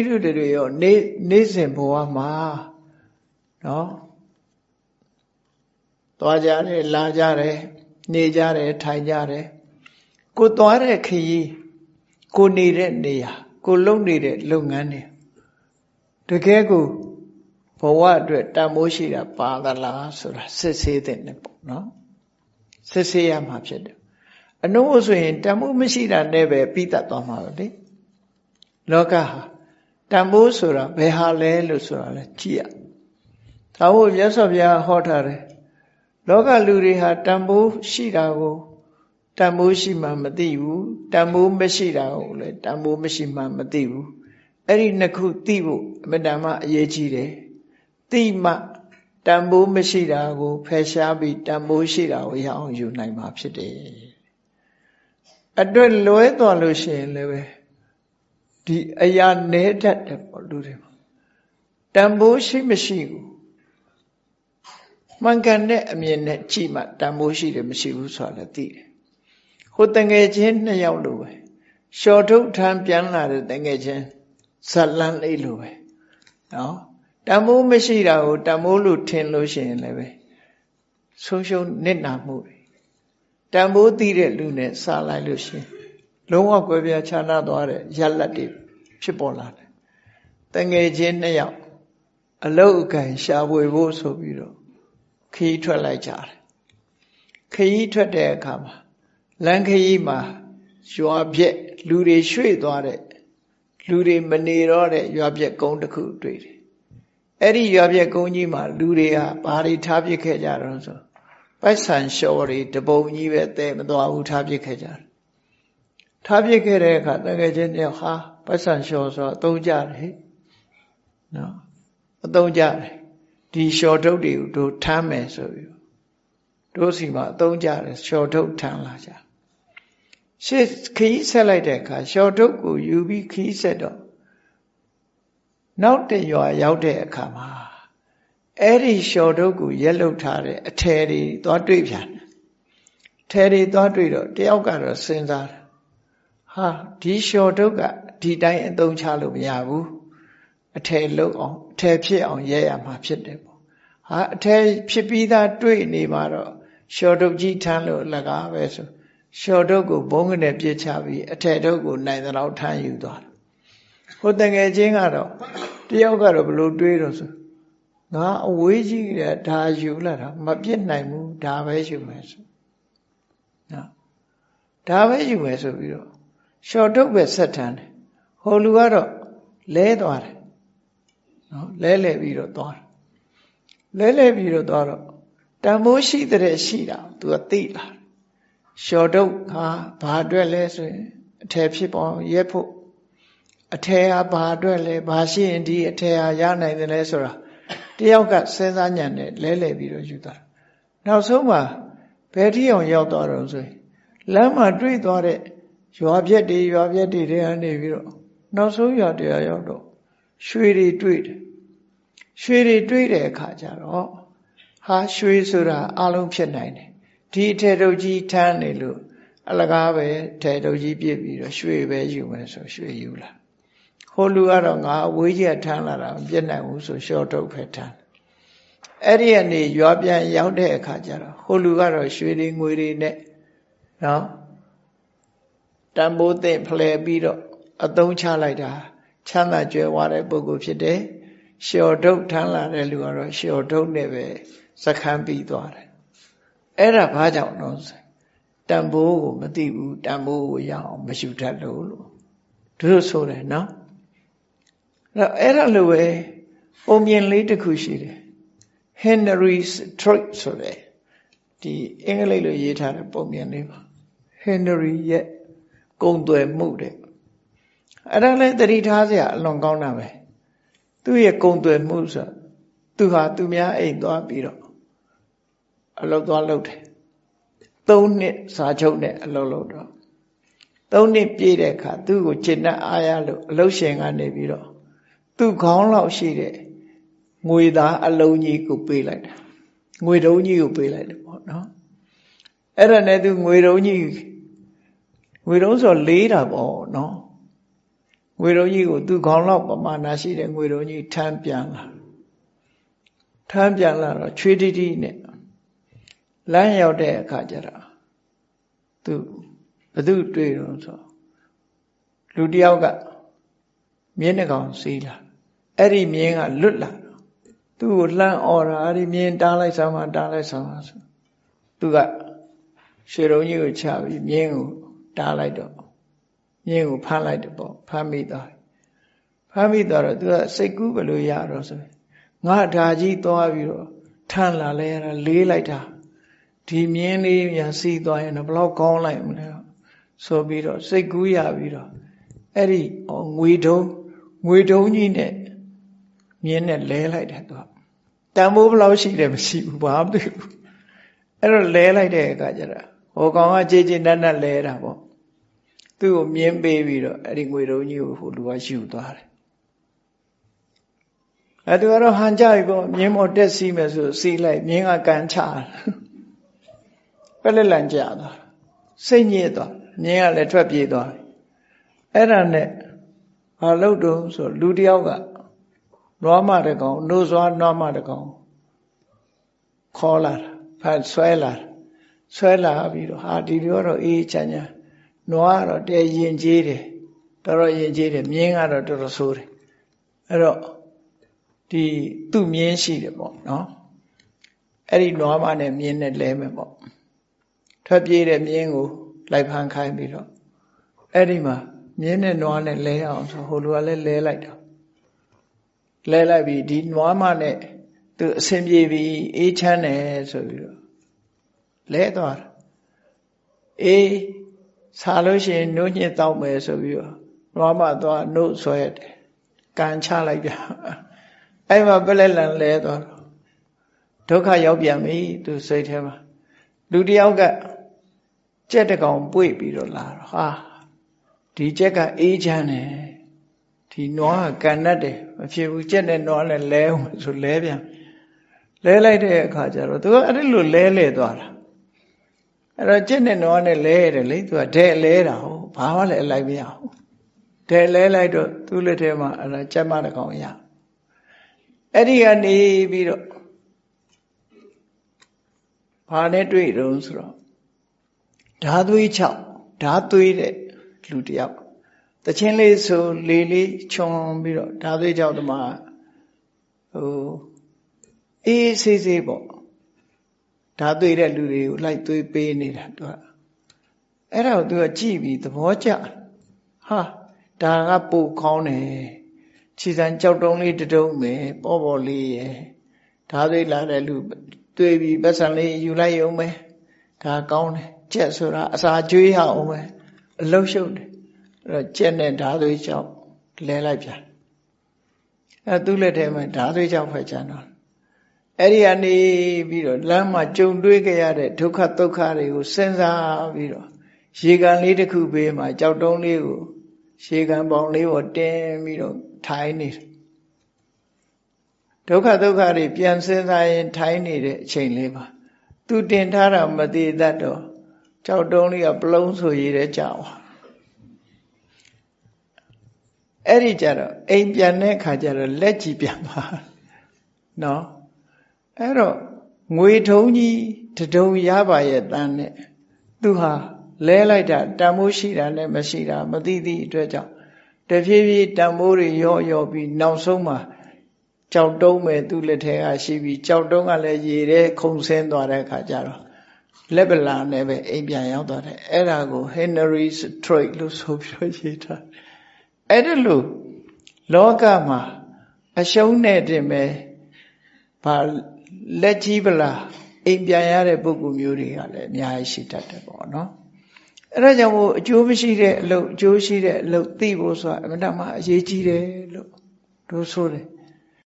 န်းကြီးတို့တွေရောနေနေစဉ်ဘဝမှာနော်သွားကြတယ်လာကြတယ်နေကြတယ်ထိုင်ကြတယ်ကိုသွားတဲ့ခရီးကိုနေတဲ့နေရာကိုလုပ်နေတဲ့လုပ်ငန်းတွေတကယ်ကိုဘဝအတွက်တန်ဖိုးရှိတာပါသလားဆိုတာစစ်ဆေးတဲ့နဲ့ပေါ့နော်စစ်ဆေးရမှာဖြစ်တယ်အနုဆိုရင်တန်ဖိုးမရှိတာနဲ့ပဲပြီးတတ်သွားမှာပဲလေလောကဟာ တန်ဖိုးဆိုတာဘယ်ဟာလဲလို့ဆိုတာလဲကြည့်ရဒါမို့မြတ်စွာဘုရားဟောထားတယ်လောကလူတွေဟာတန်ဖိုးရှိတာကိုတန်ဖိုးရှိမှမသိဘူးတန်ဖိုးမရှိတာကိုလည်းတန်ဖိုးမရှိမှမသိဘူးအဲ့ဒီနှစ်ခုသိဖို့အမတန်မှအရေးကြီးတယ်သိမှတန်ဖိုးမရှိတာကိုဖယ်ရှားပြီးတန်ဖိုးရှိတာကိုရအောင်ယူနိုင်မှာဖြစ်တယ်အတွက်လွဲသွားလို့ရှိရင်လည်းပဲ ဒီအရာနဲတတ်တယ်ပေါ့လူတွေတန်ဖိုးရှိမရှိကိုမှန်ကန်တဲ့အမြင်နဲ့ကြည့်မှတန်ဖိုးရှိတယ်မရှိဘူးဆိုတာလည်းသိတယ်ဟိုတငယ်ချင်းနှစ်ယောက်လိုပဲလျှော်ထုတ်ထမ်းပြန်လာတဲ့တငယ်ချင်းဇလန်းလေးလိုပဲနော်တန်ဖိုးမရှိတာကိုတန်ဖိုးလို့ထင်လို့ရှိရင်လည်းပဲဆုံးရှုံးနစ်နာမှုတွေတန်ဖိုးသိတဲ့လူနဲ့စားလိုက်လို့ရှိရင် လုံးဝကွဲပြားခြားနာသွားတဲ့ရလတ်တွေဖြစ်ပေါ်လာတယ်တငယ်ချင်းနှစ်ယောက်အလုတ်အကင်ရှာဖွေဖို့ဆိုပြီးတော့ခီးထွက်လိုက်ကြတယ်ခီးထွက်တဲ့အခါမှာလမ်းခရီးမှာရွာပြက်လူတွေရွှေ့သွားတဲ့လူတွေမနေတော့တဲ့ရွာပြက်ကုန်းတစ်ခုတွေ့တယ်အဲ့ဒီရွာပြက်ကုန်းကြီးမှာလူတွေကဘာတွေထားပစ်ခဲ့ကြတော့ဆိုပိုက်ဆံလျှော်တွေတပုံကြီးပဲတဲမသွားဘူးထားပစ်ခဲ့ကြတယ် ထားပစ်ခဲ့တဲ့အခါတကယ်ချင်းတယောက်ဟာပိုက်ဆံလျှော်ဆိုအသုံးကြတယ်နော်အသုံးကြတယ်ဒီလျှော်ထုတ်တွေကိုတို့ထမ်းမယ်ဆိုပြီးတို့စီမှာအသုံးကြတယ်လျှော်ထုတ်ထမ်းလာကြရှေ့ခီးဆက်လိုက်တဲ့အခါလျှော်ထုတ်ကိုယူပြီးခီးဆက်တော့နောက်တရွာရောက်တဲ့အခါမှာအဲ့ဒီလျှော်ထုတ်ကိုရက်လုထားတဲ့အထယ်တွေသွားတွေ့ပြန်ထဲတွေသွားတွေ့တော့တယောက်ကတော့စဉ်းစားတယ် ဟာဒီလျှော်ထုတ်ကဒီတိုင်းအသုံးချလို့မရဘူးအထယ်လုံးအောင်အထယ်ဖြစ်အောင်ရဲရမှာဖြစ်တယ်ပေါ့ဟာအထယ်ဖြစ်ပြီးသားတွေ့နေမှာတော့လျှော်ထုတ်ကြီးထမ်းလို့လကားပဲဆိုလျှော်ထုတ်ကိုဘုံကနေပြစ်ချပြီးအထယ်ထုတ်ကိုနိုင်တဲ့လောက်ထမ်းယူသွားတယ်ဟိုတငယ်ချင်းကတော့တယောက်ကတော့ဘလို့တွေးတော့ဆိုငါအဝေးကြီးတဲ့ဒါယူလာတာမပြစ်နိုင်ဘူးဒါပဲယူမယ်ဆိုနော်ဒါပဲယူမယ်ဆိုပြီးတော့ လျှော်ထုတ်ပဲဆက်ထမ်းတယ်ဟိုလူကတော့လဲသွားတယ်နော်လဲလဲပြီးတော့သွားတယ်လဲလဲပြီးတော့သွားတော့တန်ဖိုးရှိတဲ့ရှိတာ तू ကသိလာလျှော်ထုတ်ဟာဘာအတွက်လဲဆိုရင်အထယ်ဖြစ်ပေါ်ရက်ဖို့အထယ်ဟာဘာအတွက်လဲဘာရှိရင်ဒီအထယ်ဟာရနိုင်တယ်လဲဆိုတာတယောက်ကစဉ်းစားညံနဲ့လဲလဲပြီးတော့ယူတာနောက်ဆုံးမှာဘယ်ထိအောင်ရောက်သွားတော့ဆိုရင်လမ်းမှာတွေ့သွားတဲ့ ရွာပြက်တွေရွာပြက်တွေတွေကနေပြီးတော့နောက်ဆုံးရွာတရားရောက်တော့ရွှေတွေတွေ့တယ်ရွှေတွေတွေ့တဲ့အခါကျတော့ဟာရွှေဆိုတာအလုံးဖြစ်နိုင်တယ်ဒီအထေတုတ်ကြီးထမ်းနေလို့အလကားပဲထေတုတ်ကြီးပြစ်ပြီးတော့ရွှေပဲယူမယ်ဆိုရွှေယူလာဟိုလူကတော့ငါအဝေးကြီးထမ်းလာတာမပြစ်နိုင်ဘူးဆိုရှော့တုတ်ပဲထမ်းအဲ့ဒီကနေရွာပြန်ရောက်တဲ့အခါကျတော့ဟိုလူကတော့ရွှေတွေငွေတွေနဲ့နော် တန်ဖိုးသင့်ဖလှယ်ပြီးတော့အသုံးချလိုက်တာချမ်းသာကြွယ်ဝတဲ့ပုဂ္ဂိုလ်ဖြစ်တယ်။လျှော်ထုတ်ထမ်းလာတဲ့လူကတော့လျှော်ထုတ်နဲ့ပဲစခန်းပြီးသွားတယ်။အဲ့ဒါဘာကြောင့်တော့တန်ဖိုးကိုမသိဘူးတန်ဖိုးကိုရအောင်မရှုတတ်လို့လို့သူတို့ဆိုတယ်နော်။အဲ့ဒါလိုပဲပုံပြင်လေးတစ်ခုရှိတယ်။ Henry's Troy ဆိုတဲ့ဒီအင်္ဂလိပ်လိုရေးထားတဲ့ပုံပြင်လေးပါ။ Henry ရဲ့ ကုံသွယ်မှုတဲ့အဲ့ဒါလည်းတတိထားစရာအလွန်ကောင်းတာပဲသူ့ရဲ့ကုံသွယ်မှုဆိုသူဟာသူများအိမ်သွားပြီးတော့အလုပ်သွားလုပ်တယ်သုံးနှစ်စာချုပ်နဲ့အလုပ်လုပ်တော့သုံးနှစ်ပြည့်တဲ့အခါသူ့ကိုจิตနဲ့အားရလို့အလုပ်ရှင်ကနေပြီးတော့သူ့ခေါင်းလောက်ရှိတဲ့ငွေသားအလုံးကြီးကိုပေးလိုက်တာငွေတုံးကြီးကိုပေးလိုက်တယ်ပေါ့နော်အဲ့ဒါနဲ့သူငွေတုံးကြီး ငွေတုံးဆိုလေးတာပေါ့နော်ငွေတော်ကြီးကိုသူခေါင်းလောက်ပမာဏရှိတဲ့ငွေတော်ကြီးထမ်းပြန်လာထမ်းပြန်လာတော့ချွေးတိတိနဲ့လမ်းရောက်တဲ့အခါကျတော့သူဘသူတွေ့တော့ဆိုလူတယောက်ကမြင်းနှကောင်စီးလာအဲ့ဒီမြင်းကလွတ်လာသူ့ကိုလှမ်းអော်တာအဲ့ဒီမြင်းတားလိုက်စမ်းမတားလိုက်စမ်းမဆိုသူကရွှေရုံကြီးကိုချပြီးမြင်းကို တားလိုက်တော့မြင်းကိုဖမ်းလိုက်တယ်ပေါ့ဖမ်းမိသွားဖမ်းမိသွားတော့သူကစိတ်ကူးဘယ်လိုရတော့ဆိုငါဓာကြီးသွားပြီးတော့ထမ်းလာလဲရတာလေးလိုက်တာဒီမြင်းလေးညာစီးသွားရင်တော့ဘလောက်ကောင်းလိုက်မလဲဆိုပြီးတော့စိတ်ကူးရပြီးတော့အဲ့ဒီငွေတုံးငွေတုံးကြီးနဲ့မြင်းနဲ့လဲလိုက်တယ်သူကတန်ဖိုးဘလောက်ရှိတယ်မရှိဘူးဘာမှမသိဘူးအဲ့တော့လဲလိုက်တဲ့အခါကျတော့ ဟိုကောင်ကကြည်ကြည်နတ်နတ်လဲတာပေါ့သူ့ကိုမြင်းပေးပြီးတော့အဲ့ဒီငွေတုံးကြီးကိုဟိုလူကယူသွားတယ်အဲ့သူကတော့ဟန်ကြပြီပေါ့မြင်းမော်တက်စီးမယ်ဆိုစီးလိုက်မြင်းကကန်ချပက်လက်လန်ကြသွားစိတ်ညစ်သွားမြင်းကလည်းထွက်ပြေးသွားအဲ့ဒါနဲ့ဘာလို့တုံးဆိုလူတယောက်ကနွားမတကောင်နှိုးစွာနွားမတကောင်ခေါ်လာတာဖတ်ဆွဲလာ ဆွဲလာပြီးတော့ဟာဒီလိုတော့အေးချမ်းချမ်းနွားကတော့တဲရင်ကြီးတယ်တော်တော်ရင်ကြီးတယ်မြင်းကတော့တော်တော်ဆိုးတယ်အဲ့တော့ဒီသူ့မြင်းရှိတယ်ပေါ့နော်အဲ့ဒီနွားမနဲ့မြင်းနဲ့လဲမယ်ပေါ့ထွက်ပြေးတဲ့မြင်းကိုလိုက်ဖမ်းခိုင်းပြီးတော့အဲ့ဒီမှာမြင်းနဲ့နွားနဲ့လဲအောင်ဆိုဟိုလူကလည်းလဲလိုက်တော့လဲလိုက်ပြီးဒီနွားမနဲ့သူအဆင်ပြေပြီးအေးချမ်းတယ်ဆိုပြီးတော့ လဲသွားတာအေးစားလို့ရှိရင်နှုတ်ညစ်တော့မယ်ဆိုပြီးတော့နွားမသွားနှုတ်ဆွဲတယ်ကန်ချလိုက်ပြန်အဲ့မှာပလက်လန်လဲသွားတော့ဒုက္ခရောက်ပြန်ပြီသူစိတ်ထဲမှာလူတယောက်ကကြက်တကောင်ပွေပြီးတော့လာတော့ဟာဒီကြက်ကအေးချမ်းတယ်ဒီနွားကကန်တတ်တယ်မဖြစ်ဘူးကြက်နဲ့နွားနဲ့လဲအောင်ဆိုလဲပြန်လဲလိုက်တဲ့အခါကျတော့သူကအဲ့ဒီလိုလဲလဲသွားတာ အဲ့တော့ကြက်နဲ့နွားနဲ့လဲရတယ်လေသူကဒဲလဲတာဟုတ်ဘာမှလည်းအလိုက်မရဘူးဒဲလဲလိုက်တော့သူ့လက်ထဲမှာအဲ့ဒါကြက်မတကောင်ရအဲ့ဒီကနေပြီးတော့ဘာနဲ့တွေ့တုံးဆိုတော့ဓာသွေး6ဓာသွေးတဲ့လူတယောက်တချင်းလေးဆိုလေးလေးခြုံပြီးတော့ဓာသွေး6တမဟိုအေးဆေးဆေးပေါ့ ဓာသွေးတဲ့လူတွေကိုလိုက်သွေးပေးနေတာသူကအဲ့ဒါကိုသူကကြည့်ပြီးသဘောကျဟာဒါကပိုကောင်းတယ်ခြေစံကြောက်တုံးလေးတတုံးမယ်ပေါ်ပေါ်လေးရယ်ဓာသွေးလာတဲ့လူတွေ့ပြီးပတ်စံလေးယူလိုက်ရုံပဲဒါကောင်းတယ်ကြက်ဆိုတာအစာကျွေးရအောင်ပဲအလုံးရှုပ်တယ်အဲ့တော့ကြက်နဲ့ဓာသွေးကြောက်လဲလိုက်ပြန်အဲသူ့လက်ထဲမှာဓာသွေးကြောက်ဖွဲ့ချန်တော့ အဲ့ဒီကနေပြီးတော့လမ်းမှာကြုံတွေ့ကြရတဲ့ဒုက္ခဒုက္ခတွေကိုစဉ်းစားပြီးတော့ရေကန်လေးတစ်ခုပေးမှာကြောက်တုံးလေးကိုရေကန်ပေါင်လေးပေါ်တင်းပြီးတော့ထိုင်နေတယ်ဒုက္ခဒုက္ခတွေပြန်စဉ်းစားရင်ထိုင်နေတဲ့အချိန်လေးပါသူတင်ထားတာမသေးတတ်တော့ကြောက်တုံးလေးကပလုံးဆိုရည်တဲ့ကြောက်အဲ့ဒီကြတော့အိမ်ပြန်တဲ့ခါကျတော့လက်ကြည့်ပြန်သွားနော် အဲ့တော့ငွေထုံးကြီးတဒုံရပါရဲ့တန်းနဲ့သူဟာလဲလိုက်တာတန်မိုးရှိတာနဲ့မရှိတာမသိသည့်အတွက်ကြောင့်တဖြည်းဖြည်းတန်မိုးတွေရော့ရော့ပြီးနောက်ဆုံးမှာကြောက်တုံးမဲ့သူ့လက်ထဲကရှိပြီးကြောက်တုံးကလည်းရေထဲခုန်ဆင်းသွားတဲ့အခါကျတော့လက်ပလာနဲ့ပဲအိမ်ပြန်ရောက်သွားတယ်အဲ့ဒါကို Henry's Trade လို့ဆိုပြီးတော့ရေးထားအဲ့ဒါလို့လောကမှာအရှုံးနဲ့တင်ပဲဘာ လက်ကြီးပလားအိမ်ပြန်ရတဲ့ပုဂ္ဂိုလ်မျိုးတွေကလည်းအများကြီးရှိတတ်တယ်ပေါ့နော်အဲ့ဒါကြောင့်မို့အကျိုးမရှိတဲ့အလုပ်အကျိုးရှိတဲ့အလုပ်သိဖို့ဆိုတာအမှန်တမ်းအရေးကြီးတယ်လို့တို့ဆိုတယ်